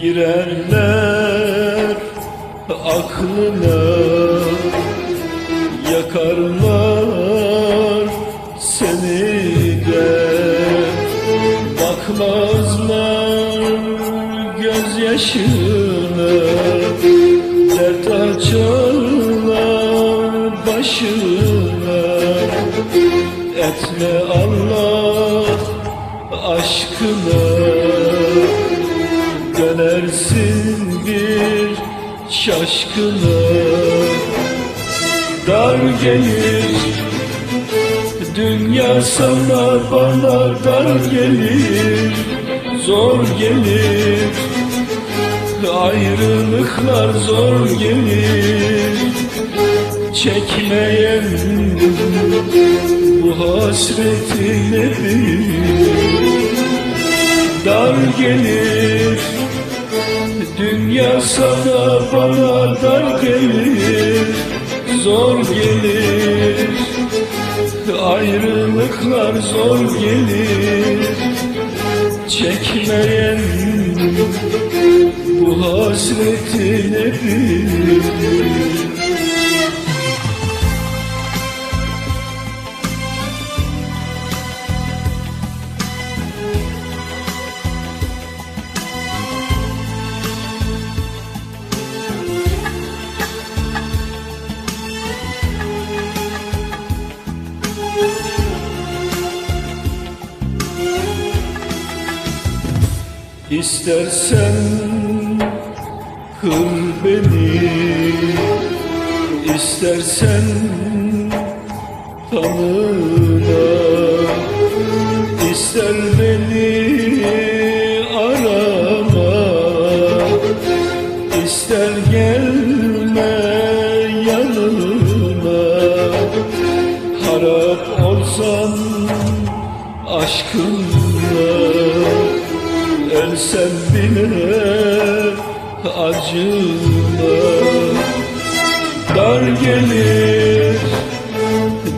Girerler aklına Yakarlar seni de. Bakmazlar gözyaşına Dert açarlar başına. Etme Allah aşkına Dönersin bir şaşkına. Dar gelir Dünya sana bana dar gelir Zor gelir. Ayrılıklar zor gelir Çekmeyen bu hasreti ne bilir Dar gelir Dünya sana bana dar gelir Zor gelir. Ayrılıklar zor gelir Çekmeyen bu hasreti ne bilir İstersen kır beni. İstersen tanına İster beni arama. İster gelme yanıma. Harap olsan aşkınla Ölsem bile acıma Dar gelir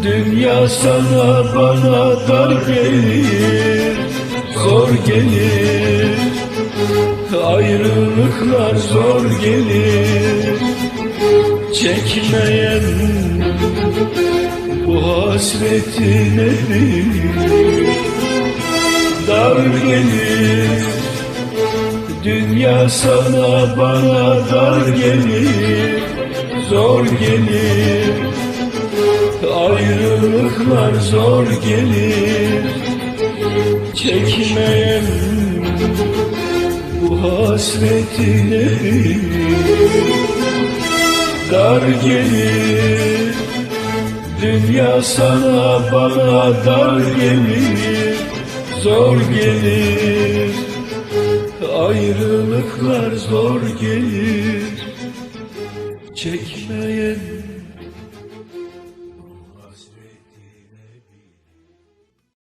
Dünya sana bana dar gelir. Zor gelir Ayrılıklar zor gelir. Çekmeyen bu hasreti ne Dar gelir Dünya sana bana dar gelir Zor gelir. Ayrılıklar zor gelir. Çekmeyen bu hasreti ne bilir Dar gelir. Dünya sana bana dar gelir Zor gelir Ayrılıklar zor gelir. Çekmeyen